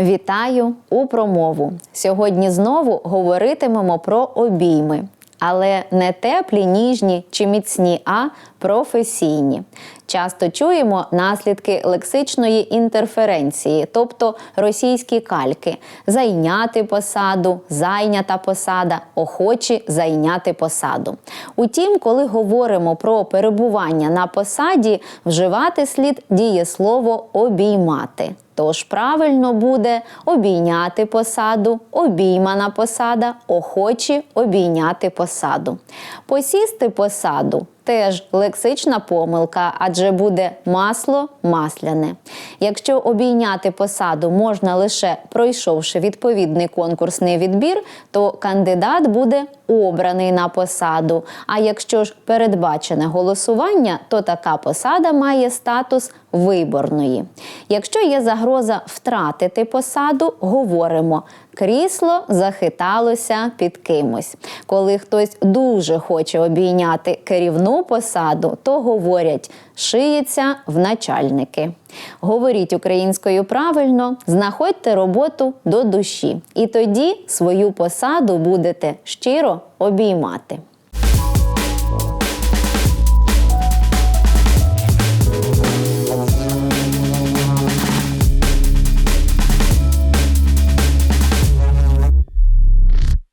Вітаю у промову. Сьогодні знову говоритимемо про обійми, але не теплі, ніжні чи міцні, а професійні. Часто чуємо наслідки лексичної інтерференції, тобто російські кальки: зайняти посаду, зайнята посада, охочі зайняти посаду. Утім, коли говоримо про перебування на посаді, вживати слід дієслово обіймати. Тож правильно буде обійняти посаду, обіймана посада, охочі обійняти посаду. Посісти посаду теж лексична помилка, адже буде масло масляне. Якщо обійняти посаду можна лише пройшовши відповідний конкурсний відбір, то кандидат буде обраний на посаду. А якщо ж передбачене голосування, то така посада має статус виборної. Якщо є загроза втратити посаду, говоримо. Крісло захиталося під кимось. Коли хтось дуже хоче обійняти керівну посаду, то говорять шиється в начальники. Говоріть українською правильно, знаходьте роботу до душі, і тоді свою посаду будете щиро обіймати.